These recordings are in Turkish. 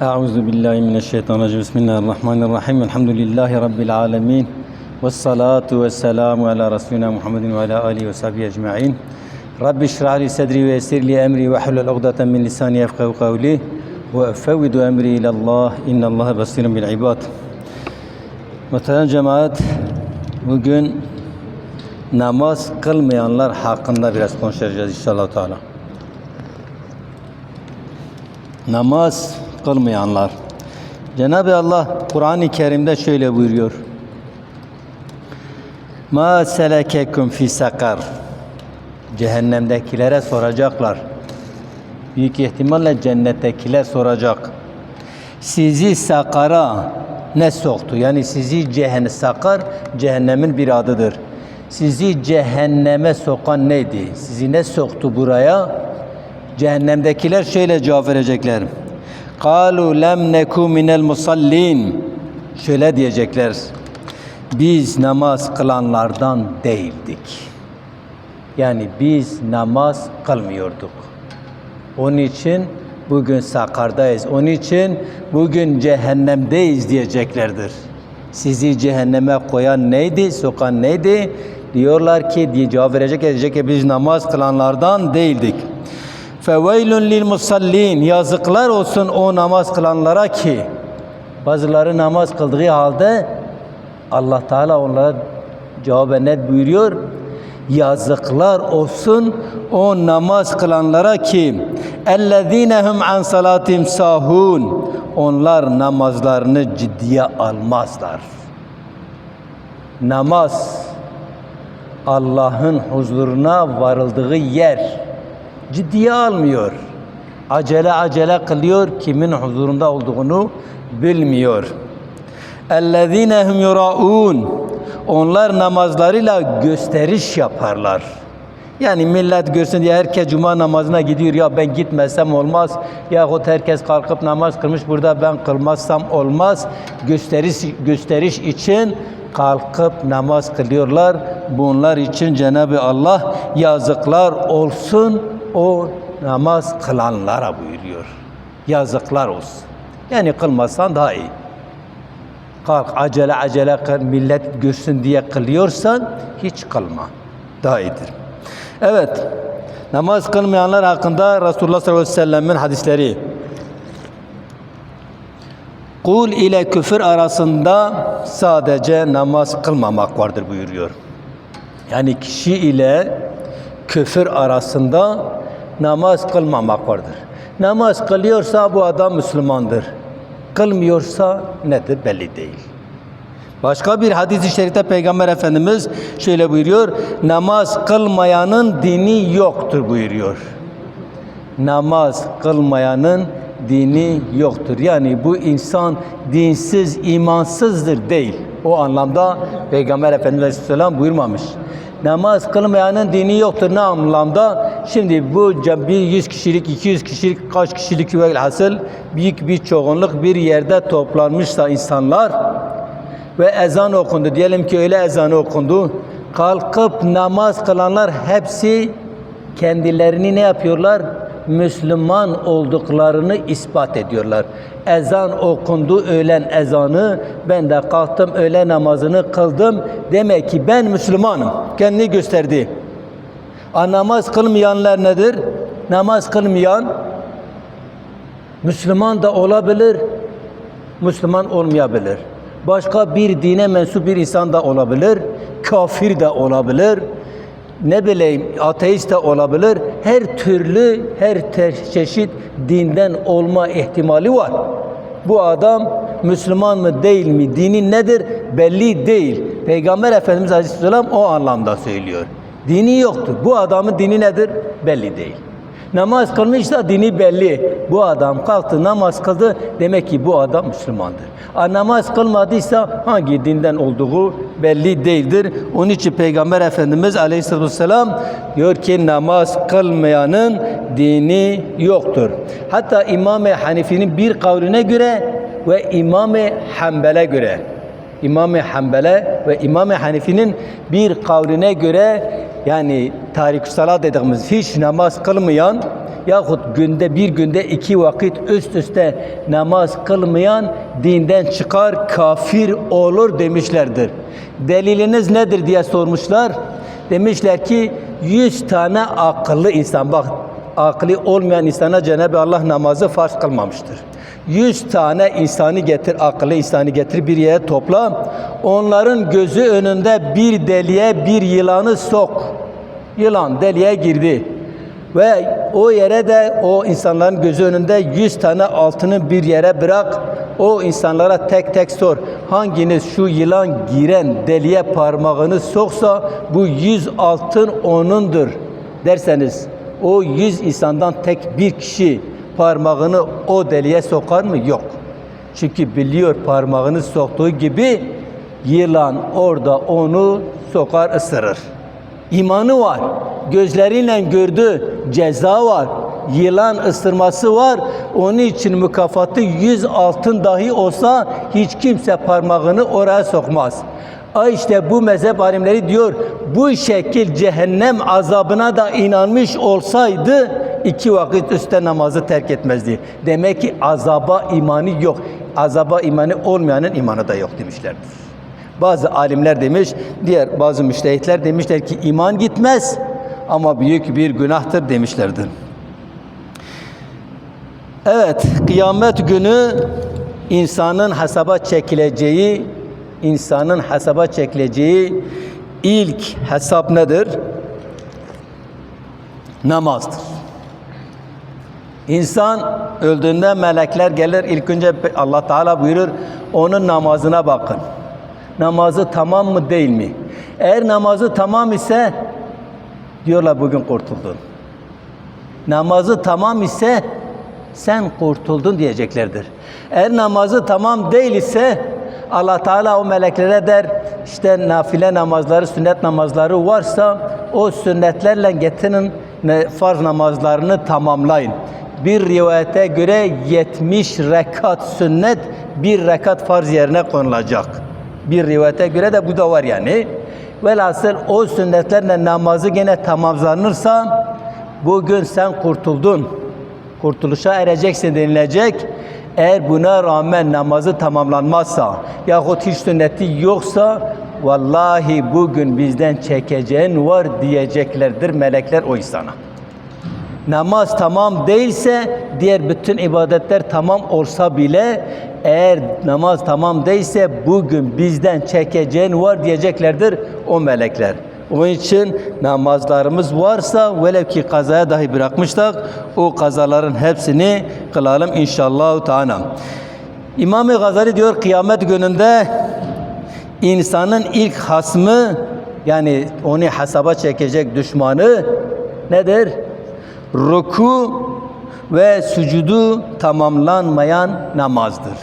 Euzu billahi mineşşeytanirracim. Bismillahirrahmanirrahim. Elhamdülillahi rabbil alamin. Ves salatu vesselamu ala resulina Muhammedin ve ala alihi ve sahbihi ecmaîn. Rabbi şrah li sadri ve yessir li emri ve hlul ukdeten min lisani yefkahu kavli ve efevvidu emri ila Allah. İnallaha basirun bil ibad. Muhterem cemaat, bugün namaz kılmayanlar hakkında biraz konuşacağız inşallah Teala. Namaz kılmayanlar. Cenab-ı Allah Kur'an-ı Kerim'de şöyle buyuruyor. Ma selekekum fi sakar. Cehennemdekilere soracaklar. Büyük ihtimalle cennettekiler soracak. Sizi sakara ne soktu? Yani sizi cehennem sakar cehennemin bir adıdır. Sizi cehenneme sokan neydi? Sizi ne soktu buraya? Cehennemdekiler şöyle cevap verecekler. Kalu lem neku minel musallin. Şöyle diyecekler. Biz namaz kılanlardan değildik. Yani biz namaz kılmıyorduk. Onun için bugün sakardayız. Onun için bugün cehennemdeyiz diyeceklerdir. Sizi cehenneme koyan neydi, sokan neydi? Diyorlar ki diye cevap verecek diyecek ki biz namaz kılanlardan değildik. Feveylun lil musallin yazıklar olsun o namaz kılanlara ki bazıları namaz kıldığı halde Allah Teala onlara cevaben net buyuruyor. Yazıklar olsun o namaz kılanlara ki ellezinehum an salatim sahun onlar namazlarını ciddiye almazlar. Namaz Allah'ın huzuruna varıldığı yer ciddiye almıyor. Acele acele kılıyor, kimin huzurunda olduğunu bilmiyor. اَلَّذ۪ينَ هُمْ يُرَعُونَ Onlar namazlarıyla gösteriş yaparlar. Yani millet görsün diye herkes cuma namazına gidiyor ya ben gitmesem olmaz yahut herkes kalkıp namaz kılmış burada ben kılmazsam olmaz gösteriş gösteriş için kalkıp namaz kılıyorlar. Bunlar için Cenab-ı Allah yazıklar olsun o namaz kılanlara buyuruyor. Yazıklar olsun. Yani kılmazsan daha iyi. Kalk acele acele millet görsün diye kılıyorsan hiç kılma. Daha iyidir. Evet. Namaz kılmayanlar hakkında Resulullah sallallahu aleyhi ve sellem'in hadisleri. Kul ile küfür arasında sadece namaz kılmamak vardır buyuruyor. Yani kişi ile küfür arasında namaz kılmamak vardır. Namaz kılıyorsa bu adam Müslümandır. Kılmıyorsa nedir belli değil. Başka bir hadis-i şerifte Peygamber Efendimiz şöyle buyuruyor. Namaz kılmayanın dini yoktur buyuruyor. Namaz kılmayanın dini yoktur. Yani bu insan dinsiz, imansızdır değil. O anlamda Peygamber Efendimiz Aleyhisselam buyurmamış. Namaz kılmayanın dini yoktur. Ne anlamda? Şimdi bu bir 100 kişilik, 200 kişilik, kaç kişilik velhasıl büyük bir çoğunluk bir yerde toplanmışsa insanlar ve ezan okundu. Diyelim ki öyle ezan okundu. Kalkıp namaz kılanlar hepsi kendilerini ne yapıyorlar? Müslüman olduklarını ispat ediyorlar. Ezan okundu öğlen ezanı. Ben de kalktım öğle namazını kıldım. Demek ki ben Müslümanım. Kendini gösterdi. A, namaz kılmayanlar nedir? Namaz kılmayan Müslüman da olabilir, Müslüman olmayabilir. Başka bir dine mensup bir insan da olabilir, kafir de olabilir, ne bileyim ateist de olabilir. Her türlü, her çeşit dinden olma ihtimali var. Bu adam Müslüman mı değil mi, dini nedir belli değil. Peygamber Efendimiz Aleyhisselam o anlamda söylüyor. Dini yoktur. Bu adamın dini nedir belli değil. Namaz kılmışsa dini belli. Bu adam kalktı namaz kıldı demek ki bu adam Müslümandır. A, namaz kılmadıysa hangi dinden olduğu belli değildir. Onun için Peygamber Efendimiz Aleyhisselatü Vesselam diyor ki namaz kılmayanın dini yoktur. Hatta İmam-ı Hanifi'nin bir kavline göre ve İmam-ı Hanbel'e göre İmam-ı Hanbel'e ve İmam-ı Hanifi'nin bir kavline göre yani tarik salat dediğimiz hiç namaz kılmayan yahut günde bir günde iki vakit üst üste namaz kılmayan dinden çıkar, kafir olur demişlerdir. Deliliniz nedir diye sormuşlar. Demişler ki 100 tane akıllı insan bak aklı olmayan insana Cenab-ı Allah namazı farz kılmamıştır. 100 tane insanı getir, akıllı insanı getir bir yere topla. Onların gözü önünde bir deliğe bir yılanı sok. Yılan deliğe girdi. Ve o yere de o insanların gözü önünde 100 tane altını bir yere bırak. O insanlara tek tek sor. Hanginiz şu yılan giren deliğe parmağını soksa bu 100 altın onundur derseniz o 100 insandan tek bir kişi parmağını o deliğe sokar mı? Yok. Çünkü biliyor parmağını soktuğu gibi yılan orada onu sokar ısırır. İmanı var. Gözleriyle gördü. Ceza var. Yılan ısırması var. Onun için mükafatı 100 altın dahi olsa hiç kimse parmağını oraya sokmaz. Ay işte bu mezhep alimleri diyor bu şekil cehennem azabına da inanmış olsaydı iki vakit üstte namazı terk etmezdi. Demek ki azaba imanı yok. Azaba imanı olmayanın imanı da yok demişlerdir. Bazı alimler demiş, diğer bazı müştehitler demişler ki iman gitmez ama büyük bir günahtır demişlerdir. Evet, kıyamet günü insanın hesaba çekileceği, insanın hesaba çekileceği ilk hesap nedir? Namazdır. İnsan öldüğünde melekler gelir. İlk önce Allah Teala buyurur, onun namazına bakın. Namazı tamam mı değil mi? Eğer namazı tamam ise diyorlar bugün kurtuldun. Namazı tamam ise sen kurtuldun diyeceklerdir. Eğer namazı tamam değil ise Allah Teala o meleklere der işte nafile namazları, sünnet namazları varsa o sünnetlerle getirin farz namazlarını tamamlayın. Bir rivayete göre 70 rekat sünnet bir rekat farz yerine konulacak. Bir rivayete göre de bu da var yani. Velhasıl o sünnetlerle namazı gene tamamlanırsa bugün sen kurtuldun. Kurtuluşa ereceksin denilecek. Eğer buna rağmen namazı tamamlanmazsa yahut hiç sünneti yoksa vallahi bugün bizden çekeceğin var diyeceklerdir melekler o insana. Namaz tamam değilse diğer bütün ibadetler tamam olsa bile eğer namaz tamam değilse bugün bizden çekeceğin var diyeceklerdir o melekler. Onun için namazlarımız varsa velev ki kazaya dahi bırakmışsak o kazaların hepsini kılalım inşallah Teala. İmam-ı Gazali diyor kıyamet gününde insanın ilk hasmı yani onu hesaba çekecek düşmanı nedir? Ruku ve sucudu tamamlanmayan namazdır.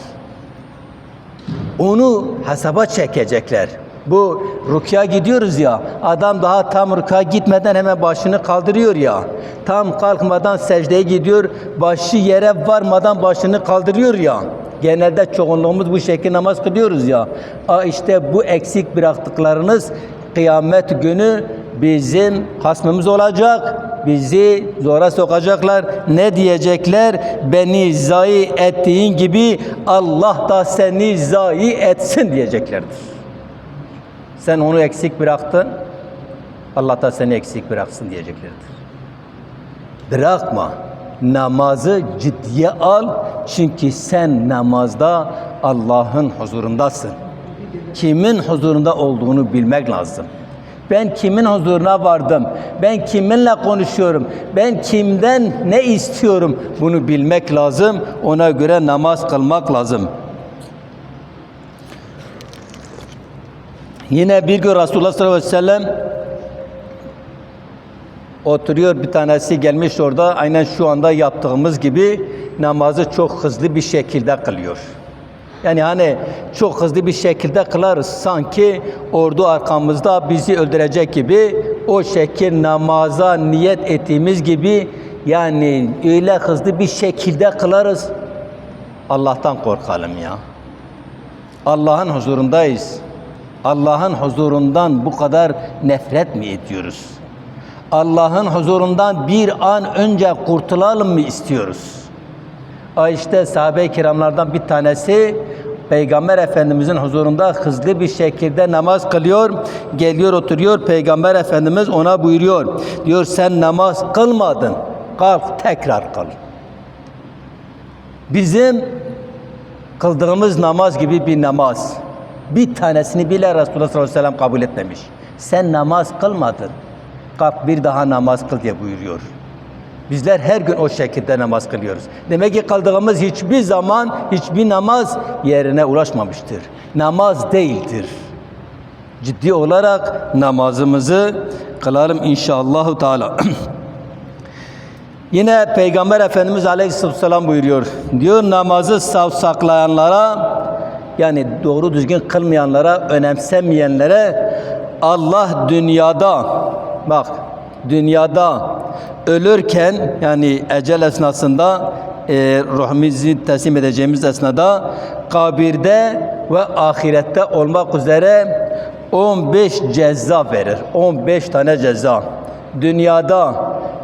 Onu hesaba çekecekler. Bu rükya gidiyoruz ya, adam daha tam rükya gitmeden hemen başını kaldırıyor ya. Tam kalkmadan secdeye gidiyor, başı yere varmadan başını kaldırıyor ya. Genelde çoğunluğumuz bu şekilde namaz kılıyoruz ya. A işte bu eksik bıraktıklarınız kıyamet günü bizim hasmımız olacak. Bizi zora sokacaklar. Ne diyecekler? Beni zayi ettiğin gibi Allah da seni zayi etsin diyeceklerdir. Sen onu eksik bıraktın. Allah da seni eksik bıraksın diyeceklerdir. Bırakma. Namazı ciddiye al. Çünkü sen namazda Allah'ın huzurundasın. Kimin huzurunda olduğunu bilmek lazım. Ben kimin huzuruna vardım? Ben kiminle konuşuyorum? Ben kimden ne istiyorum? Bunu bilmek lazım. Ona göre namaz kılmak lazım. Yine bir gün Resulullah sallallahu aleyhi ve sellem oturuyor bir tanesi gelmiş orada aynen şu anda yaptığımız gibi namazı çok hızlı bir şekilde kılıyor. Yani hani çok hızlı bir şekilde kılarız sanki ordu arkamızda bizi öldürecek gibi o şekil namaza niyet ettiğimiz gibi yani öyle hızlı bir şekilde kılarız. Allah'tan korkalım ya. Allah'ın huzurundayız. Allah'ın huzurundan bu kadar nefret mi ediyoruz? Allah'ın huzurundan bir an önce kurtulalım mı istiyoruz? İşte sahabe-i kiramlardan bir tanesi Peygamber Efendimizin huzurunda hızlı bir şekilde namaz kılıyor. Geliyor oturuyor. Peygamber Efendimiz ona buyuruyor. Diyor sen namaz kılmadın. Kalk tekrar kıl. Bizim kıldığımız namaz gibi bir namaz. Bir tanesini bile Resulullah sallallahu aleyhi ve sellem kabul etmemiş. Sen namaz kılmadın. Kalk bir daha namaz kıl diye buyuruyor. Bizler her gün o şekilde namaz kılıyoruz. Demek ki kıldığımız hiçbir zaman hiçbir namaz yerine ulaşmamıştır. Namaz değildir. Ciddi olarak namazımızı kılalım inşallah Teala. Yine Peygamber Efendimiz Aleyhisselam buyuruyor. Diyor namazı savsaklayanlara yani doğru düzgün kılmayanlara, önemsemeyenlere Allah dünyada bak dünyada ölürken yani ecel esnasında e, ruhumuzu teslim edeceğimiz esnada kabirde ve ahirette olmak üzere 15 ceza verir. 15 tane ceza. Dünyada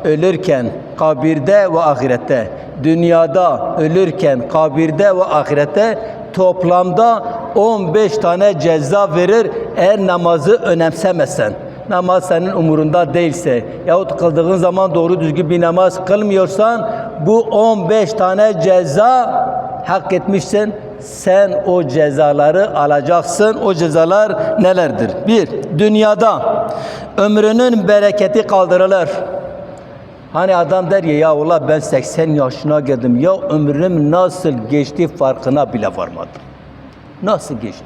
ölürken kabirde ve ahirette dünyada ölürken kabirde ve ahirette toplamda 15 tane ceza verir eğer namazı önemsemezsen namaz senin umurunda değilse yahut kıldığın zaman doğru düzgün bir namaz kılmıyorsan bu 15 tane ceza hak etmişsin sen o cezaları alacaksın. O cezalar nelerdir? Bir, dünyada ömrünün bereketi kaldırılır. Hani adam der ya ya Allah ben 80 yaşına geldim. Ya ömrüm nasıl geçti farkına bile varmadım. Nasıl geçti?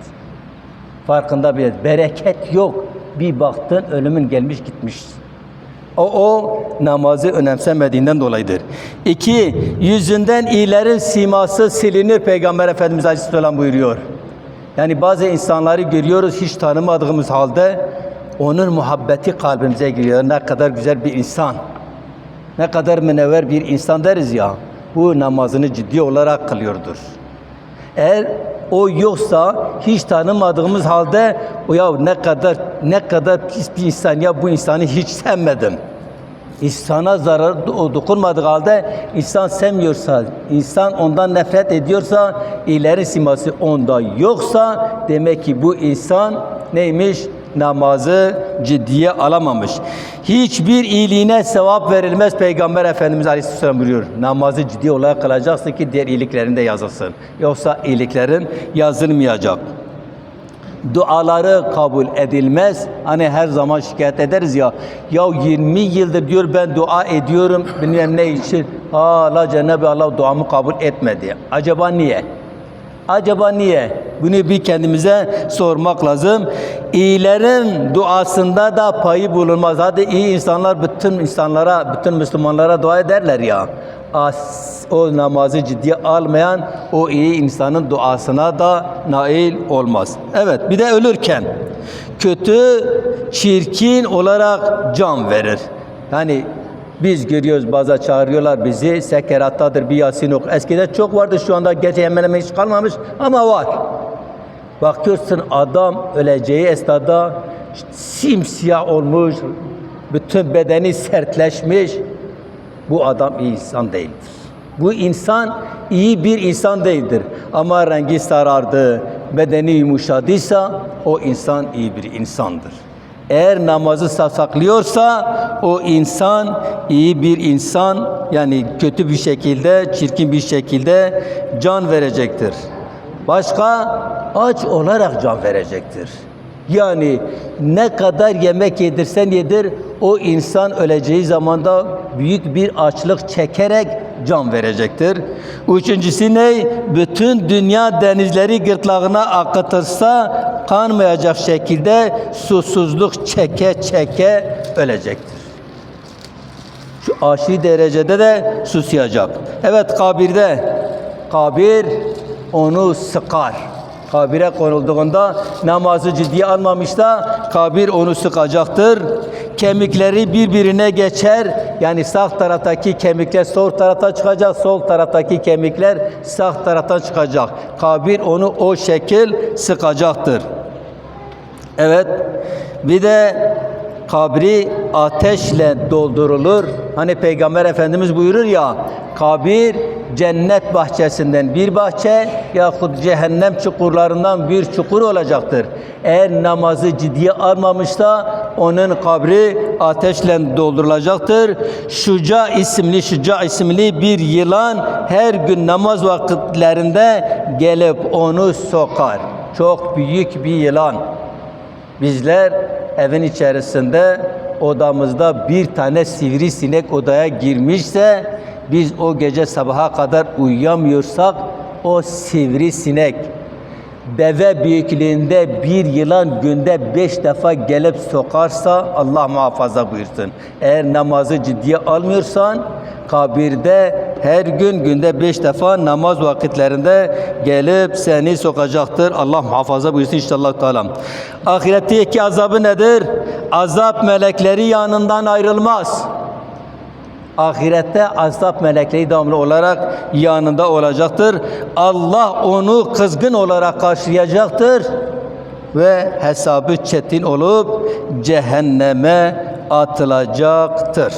Farkında bile. Bereket yok. Bir baktın ölümün gelmiş gitmiş. O, o namazı önemsemediğinden dolayıdır. İki, yüzünden iyilerin siması silinir Peygamber Efendimiz Aleyhisselam buyuruyor. Yani bazı insanları görüyoruz hiç tanımadığımız halde onun muhabbeti kalbimize giriyor. Ne kadar güzel bir insan. Ne kadar münevver bir insan deriz ya. Bu namazını ciddi olarak kılıyordur. Eğer o yoksa hiç tanımadığımız halde ya ne kadar ne kadar pis bir insan ya bu insanı hiç sevmedim. İnsana zarar do- dokunmadığı halde insan sevmiyorsa, insan ondan nefret ediyorsa, ileri siması onda yoksa demek ki bu insan neymiş? Namazı ciddiye alamamış. Hiçbir iyiliğine sevap verilmez Peygamber Efendimiz Aleyhisselam buyuruyor. Namazı ciddi olarak kılacaksın ki diğer iyiliklerin de yazılsın. Yoksa iyiliklerin yazılmayacak duaları kabul edilmez. Hani her zaman şikayet ederiz ya. Ya 20 yıldır diyor ben dua ediyorum bilmem ne için. Hala Cenab-ı Allah duamı kabul etmedi. Acaba niye? Acaba niye? Bunu bir kendimize sormak lazım. İyilerin duasında da payı bulunmaz. Hadi iyi insanlar bütün insanlara, bütün Müslümanlara dua ederler ya. As, o namazı ciddiye almayan o iyi insanın duasına da nail olmaz. Evet bir de ölürken kötü, çirkin olarak can verir. Yani biz görüyoruz bazen çağırıyorlar bizi sekerattadır bir yasin ok. Eskiden çok vardı şu anda gerçi hemen hemen hiç kalmamış ama var. Bakıyorsun adam öleceği esnada simsiyah olmuş, bütün bedeni sertleşmiş. Bu adam iyi insan değildir. Bu insan iyi bir insan değildir. Ama rengi sarardı, bedeni yumuşadıysa o insan iyi bir insandır. Eğer namazı saklıyorsa o insan iyi bir insan yani kötü bir şekilde, çirkin bir şekilde can verecektir. Başka aç olarak can verecektir. Yani ne kadar yemek yedirsen yedir o insan öleceği zamanda büyük bir açlık çekerek can verecektir. Üçüncüsü ne? Bütün dünya denizleri gırtlağına akıtırsa kanmayacak şekilde susuzluk çeke çeke ölecektir. Şu aşırı derecede de susayacak. Evet kabirde kabir onu sıkar. Kabire konulduğunda namazı ciddiye almamışsa kabir onu sıkacaktır. Kemikleri birbirine geçer. Yani sağ taraftaki kemikler sol tarafta çıkacak, sol taraftaki kemikler sağ taraftan çıkacak. Kabir onu o şekil sıkacaktır. Evet. Bir de kabri ateşle doldurulur. Hani Peygamber Efendimiz buyurur ya, kabir cennet bahçesinden bir bahçe yahut cehennem çukurlarından bir çukur olacaktır. Eğer namazı ciddiye almamışsa onun kabri ateşle doldurulacaktır. Şuca isimli, Şuca isimli bir yılan her gün namaz vakitlerinde gelip onu sokar. Çok büyük bir yılan. Bizler evin içerisinde odamızda bir tane sivrisinek odaya girmişse biz o gece sabaha kadar uyuyamıyorsak o sivrisinek deve büyüklüğünde bir yılan günde beş defa gelip sokarsa Allah muhafaza buyursun. Eğer namazı ciddiye almıyorsan kabirde her gün günde beş defa namaz vakitlerinde gelip seni sokacaktır. Allah muhafaza buyursun inşallah Teala. Ahiretteki azabı nedir? Azap melekleri yanından ayrılmaz. Ahirette azap melekleri devamlı olarak yanında olacaktır. Allah onu kızgın olarak karşılayacaktır ve hesabı çetin olup cehenneme atılacaktır.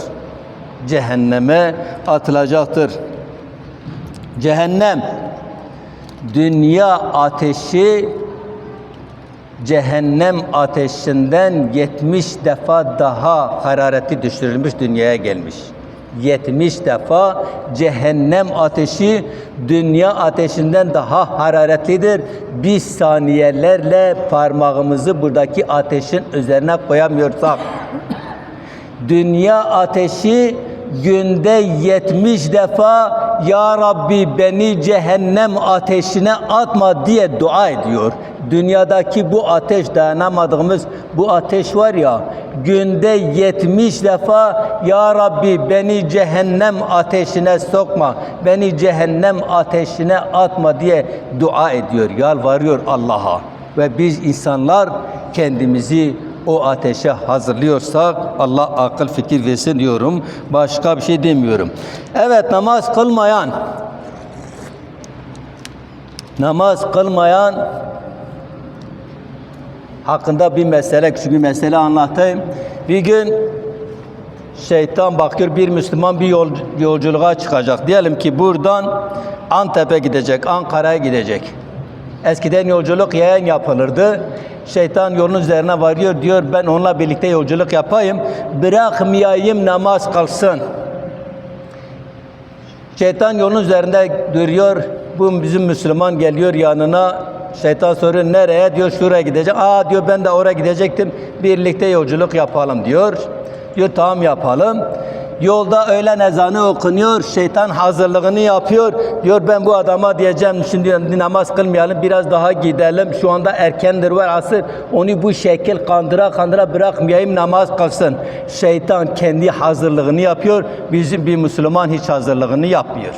Cehenneme atılacaktır. Cehennem dünya ateşi cehennem ateşinden 70 defa daha harareti düşürülmüş dünyaya gelmiş. 70 defa cehennem ateşi dünya ateşinden daha hararetlidir. Biz saniyelerle parmağımızı buradaki ateşin üzerine koyamıyorsak dünya ateşi günde 70 defa Ya Rabbi beni cehennem ateşine atma diye dua ediyor. Dünyadaki bu ateş dayanamadığımız bu ateş var ya günde 70 defa Ya Rabbi beni cehennem ateşine sokma, beni cehennem ateşine atma diye dua ediyor, yalvarıyor Allah'a. Ve biz insanlar kendimizi o ateşe hazırlıyorsak Allah akıl fikir versin diyorum. Başka bir şey demiyorum. Evet namaz kılmayan namaz kılmayan hakkında bir mesele, küçük bir mesele anlatayım. Bir gün şeytan bakıyor bir Müslüman bir yol, yolculuğa çıkacak. Diyelim ki buradan Antep'e gidecek, Ankara'ya gidecek. Eskiden yolculuk yayan yapılırdı. Şeytan yolun üzerine varıyor diyor ben onunla birlikte yolculuk yapayım. Bırakmayayım namaz kalsın. Şeytan yolun üzerinde duruyor. Bu bizim Müslüman geliyor yanına. Şeytan soruyor nereye? Diyor şuraya gidecek. Aa diyor ben de oraya gidecektim. Birlikte yolculuk yapalım diyor. Diyor tamam yapalım. Yolda öğlen ezanı okunuyor. Şeytan hazırlığını yapıyor. Diyor ben bu adama diyeceğim şimdi namaz kılmayalım biraz daha gidelim. Şu anda erkendir var asır. Onu bu şekil kandıra kandıra bırakmayayım namaz kılsın. Şeytan kendi hazırlığını yapıyor. Bizim bir Müslüman hiç hazırlığını yapmıyor.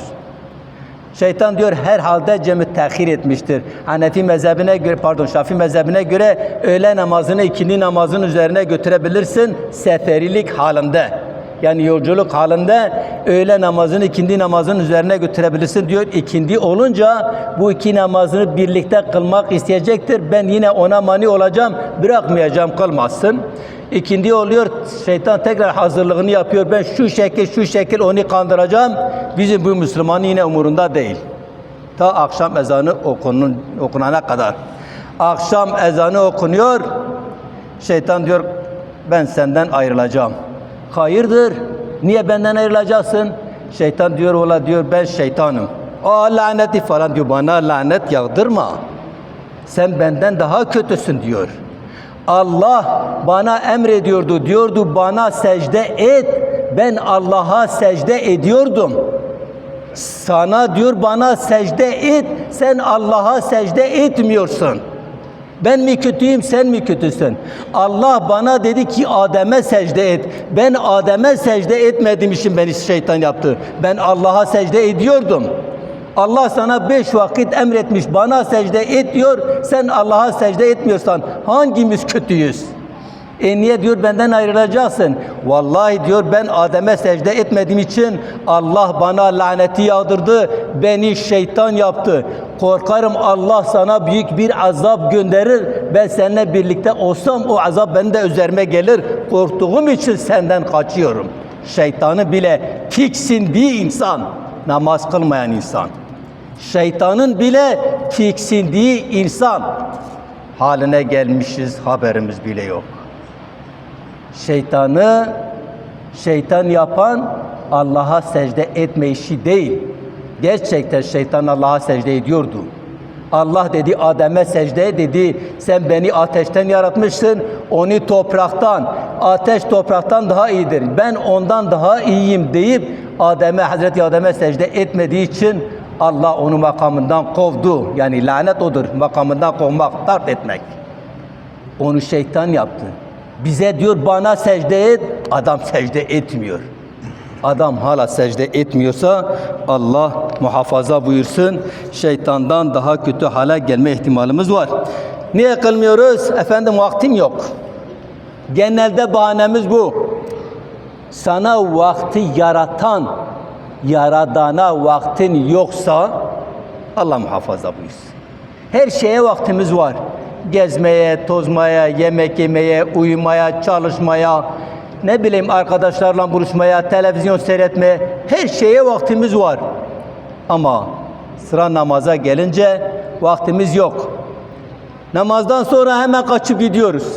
Şeytan diyor herhalde cemi tehir etmiştir. Hanefi mezhebine göre pardon Şafii mezhebine göre öğle namazını ikindi namazın üzerine götürebilirsin seferilik halinde. Yani yolculuk halinde öğle namazını ikindi namazın üzerine götürebilirsin diyor. İkindi olunca bu iki namazını birlikte kılmak isteyecektir. Ben yine ona mani olacağım, bırakmayacağım kılmazsın. İkindi oluyor, şeytan tekrar hazırlığını yapıyor. Ben şu şekil, şu şekil onu kandıracağım. Bizim bu Müslüman yine umurunda değil. Ta akşam ezanı okunun, okunana kadar. Akşam ezanı okunuyor. Şeytan diyor ben senden ayrılacağım. Hayırdır? Niye benden ayrılacaksın? Şeytan diyor ola diyor ben şeytanım. Aa laneti falan diyor bana lanet yağdırma. Sen benden daha kötüsün diyor. Allah bana emrediyordu. Diyordu bana secde et. Ben Allah'a secde ediyordum. Sana diyor bana secde et. Sen Allah'a secde etmiyorsun. Ben mi kötüyüm, sen mi kötüsün? Allah bana dedi ki Adem'e secde et. Ben Adem'e secde etmediğim için beni şeytan yaptı. Ben Allah'a secde ediyordum. Allah sana beş vakit emretmiş, bana secde et diyor. Sen Allah'a secde etmiyorsan hangimiz kötüyüz? E niye diyor benden ayrılacaksın? Vallahi diyor ben Adem'e secde etmediğim için Allah bana laneti yağdırdı. Beni şeytan yaptı. Korkarım Allah sana büyük bir azap gönderir. Ben seninle birlikte olsam o azap benim de üzerime gelir. Korktuğum için senden kaçıyorum. Şeytanı bile tiksindiği insan, namaz kılmayan insan. Şeytanın bile tiksindiği insan haline gelmişiz haberimiz bile yok. Şeytanı şeytan yapan Allah'a secde etme işi değil. Gerçekten şeytan Allah'a secde ediyordu. Allah dedi Adem'e secde dedi. Sen beni ateşten yaratmışsın. Onu topraktan. Ateş topraktan daha iyidir. Ben ondan daha iyiyim deyip Adem'e Hazreti Adem'e secde etmediği için Allah onu makamından kovdu. Yani lanet odur. Makamından kovmak, tark etmek. Onu şeytan yaptı. Bize diyor bana secde et. Adam secde etmiyor. Adam hala secde etmiyorsa Allah muhafaza buyursun. Şeytandan daha kötü hale gelme ihtimalimiz var. Niye kılmıyoruz? Efendim vaktim yok. Genelde bahanemiz bu. Sana vakti yaratan, yaradana vaktin yoksa Allah muhafaza buyursun. Her şeye vaktimiz var. Gezmeye, tozmaya, yemek yemeye, uyumaya, çalışmaya, ne bileyim arkadaşlarla buluşmaya, televizyon seyretmeye, her şeye vaktimiz var. Ama sıra namaza gelince vaktimiz yok. Namazdan sonra hemen kaçıp gidiyoruz.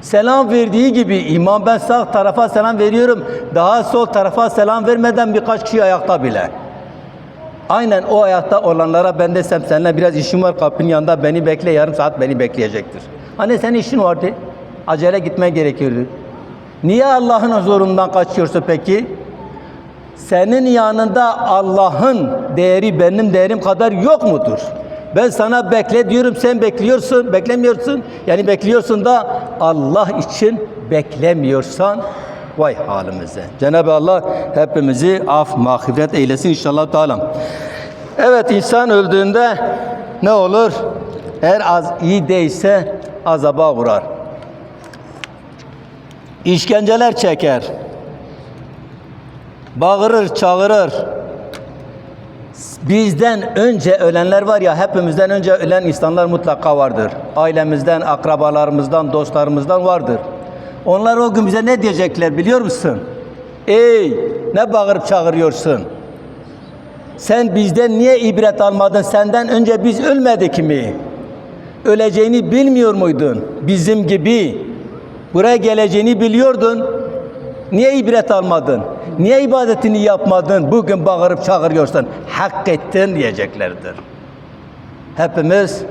Selam verdiği gibi imam ben sağ tarafa selam veriyorum. Daha sol tarafa selam vermeden birkaç kişi ayakta bile. Aynen o ayakta olanlara ben desem seninle biraz işim var kapının yanında beni bekle yarım saat beni bekleyecektir. Hani senin işin vardı. Acele gitmen gerekiyordu. Niye Allah'ın huzurundan kaçıyorsun peki? Senin yanında Allah'ın değeri benim değerim kadar yok mudur? Ben sana bekle diyorum sen bekliyorsun, beklemiyorsun. Yani bekliyorsun da Allah için beklemiyorsan vay halimize. Cenab-ı Allah hepimizi af mağfiret eylesin inşallah Teala. Evet insan öldüğünde ne olur? Eğer az iyi değilse azaba uğrar. İşkenceler çeker. Bağırır, çağırır. Bizden önce ölenler var ya, hepimizden önce ölen insanlar mutlaka vardır. Ailemizden, akrabalarımızdan, dostlarımızdan vardır. Onlar o gün bize ne diyecekler biliyor musun? Ey ne bağırıp çağırıyorsun? Sen bizden niye ibret almadın? Senden önce biz ölmedik mi? Öleceğini bilmiyor muydun? Bizim gibi. Buraya geleceğini biliyordun. Niye ibret almadın? Niye ibadetini yapmadın? Bugün bağırıp çağırıyorsun. Hak ettin diyeceklerdir. Hepimiz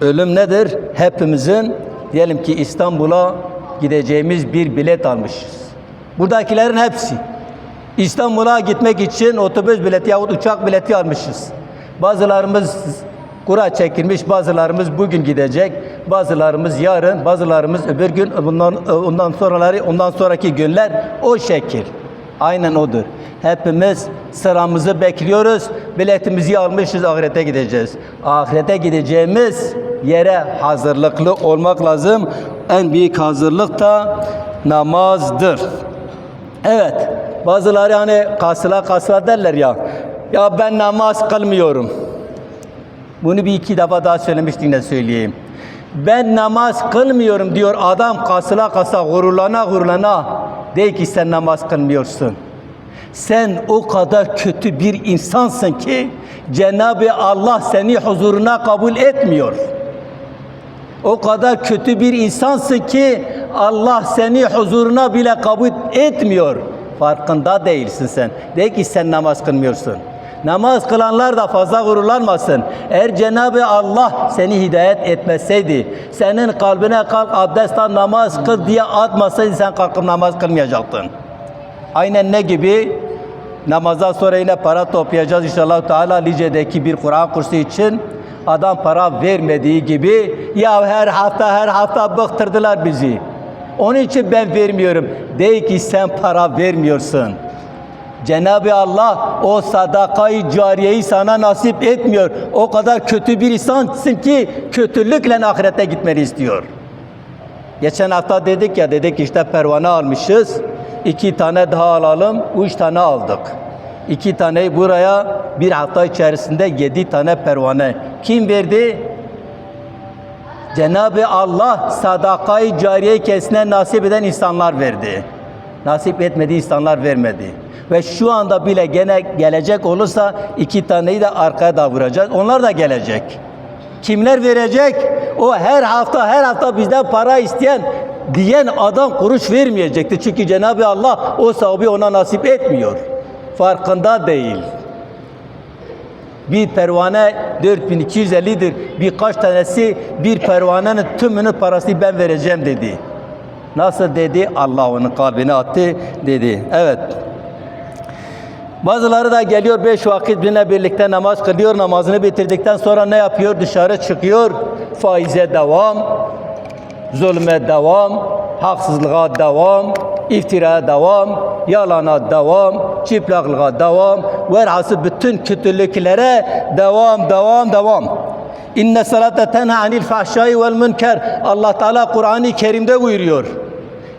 ölüm nedir? Hepimizin diyelim ki İstanbul'a gideceğimiz bir bilet almışız. Buradakilerin hepsi İstanbul'a gitmek için otobüs bileti yahut uçak bileti almışız. Bazılarımız kura çekilmiş, bazılarımız bugün gidecek, bazılarımız yarın, bazılarımız öbür gün, bundan, ondan sonraları, ondan sonraki günler o şekil. Aynen odur. Hepimiz sıramızı bekliyoruz, biletimizi almışız, ahirete gideceğiz. Ahirete gideceğimiz yere hazırlıklı olmak lazım. En büyük hazırlık da namazdır. Evet, bazıları hani kasıla kasıla derler ya, ya ben namaz kılmıyorum. Bunu bir iki defa daha söylemiştim de söyleyeyim. Ben namaz kılmıyorum diyor adam kasıla kasa gururlana gururlana. De ki sen namaz kılmıyorsun. Sen o kadar kötü bir insansın ki Cenab-ı Allah seni huzuruna kabul etmiyor. O kadar kötü bir insansın ki Allah seni huzuruna bile kabul etmiyor. Farkında değilsin sen. De ki sen namaz kılmıyorsun. Namaz kılanlar da fazla gururlanmasın. Eğer Cenab-ı Allah seni hidayet etmeseydi, senin kalbine kalk abdest al namaz kıl diye atmasaydı sen kalkıp namaz kılmayacaktın. Aynen ne gibi? Namazdan sonra yine para toplayacağız inşallah Teala Lice'deki bir Kur'an kursu için. Adam para vermediği gibi ya her hafta her hafta bıktırdılar bizi. Onun için ben vermiyorum. De ki sen para vermiyorsun. Cenab-ı Allah o sadakayı cariyeyi sana nasip etmiyor. O kadar kötü bir insansın ki kötülükle ahirete gitmeni istiyor. Geçen hafta dedik ya dedik işte pervane almışız. iki tane daha alalım. Üç tane aldık. iki taneyi buraya bir hafta içerisinde yedi tane pervane. Kim verdi? Cenab-ı Allah sadakayı cariye kesine nasip eden insanlar verdi. Nasip etmediği insanlar vermedi. Ve şu anda bile gene gelecek olursa iki taneyi de arkaya da vuracağız. Onlar da gelecek. Kimler verecek? O her hafta her hafta bizden para isteyen diyen adam kuruş vermeyecekti. Çünkü Cenab-ı Allah o sahibi ona nasip etmiyor. Farkında değil. Bir pervane 4250'dir. Birkaç tanesi bir pervanenin tümünün parasını ben vereceğim dedi. Nasıl dedi? Allah onun kalbine attı dedi. Evet. Bazıları da geliyor beş vakit bizimle birlikte namaz kılıyor. Namazını bitirdikten sonra ne yapıyor? Dışarı çıkıyor. Faize devam, zulme devam, haksızlığa devam, iftiraya devam, yalana devam, çıplaklığa devam, velhasıl bütün kötülüklere devam, devam, devam. İnne salate tenha anil fahşai vel münker. Allah Teala Kur'an-ı Kerim'de buyuruyor.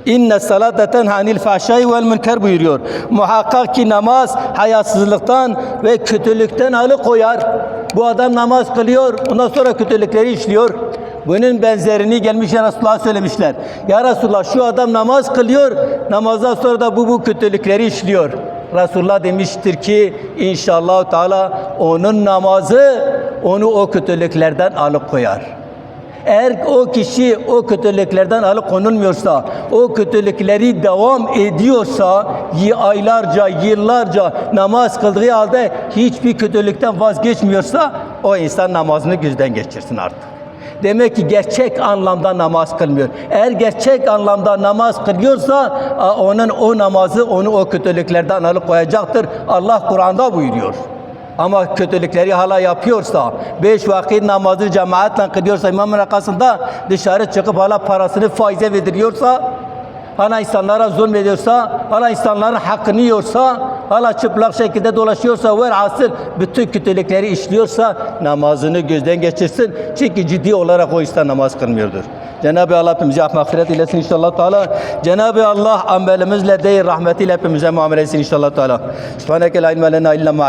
İnne salate tenha anil fahşai vel münker buyuruyor. Muhakkak ki namaz hayasızlıktan ve kötülükten alıkoyar. Bu adam namaz kılıyor, ondan sonra kötülükleri işliyor. Bunun benzerini gelmiş ya Resulullah söylemişler. Ya Resulullah şu adam namaz kılıyor, namazdan sonra da bu bu kötülükleri işliyor. Resulullah demiştir ki inşallah Teala onun namazı onu o kötülüklerden alıkoyar. Eğer o kişi o kötülüklerden alıkonulmuyorsa, o kötülükleri devam ediyorsa, aylarca, yıllarca namaz kıldığı halde hiçbir kötülükten vazgeçmiyorsa, o insan namazını gözden geçirsin artık. Demek ki gerçek anlamda namaz kılmıyor. Eğer gerçek anlamda namaz kılıyorsa, onun o namazı onu o kötülüklerden alıkoyacaktır. Allah Kur'an'da buyuruyor. Ama kötülükleri hala yapıyorsa, beş vakit namazı cemaatle kılıyorsa, imamın arkasında dışarı çıkıp hala parasını faize verdiriyorsa, hala insanlara zulmediyorsa, hala insanların hakkını yiyorsa, hala çıplak şekilde dolaşıyorsa, velhasıl bütün kötülükleri işliyorsa namazını gözden geçirsin. Çünkü ciddi olarak o insan namaz kılmıyordur. Cenab-ı Allah hepimize mağfiret eylesin inşallah Teala. Cenab-ı Allah amelimizle değil rahmetiyle hepimize muamele etsin inşallah Teala. Subhaneke la ilme lena illa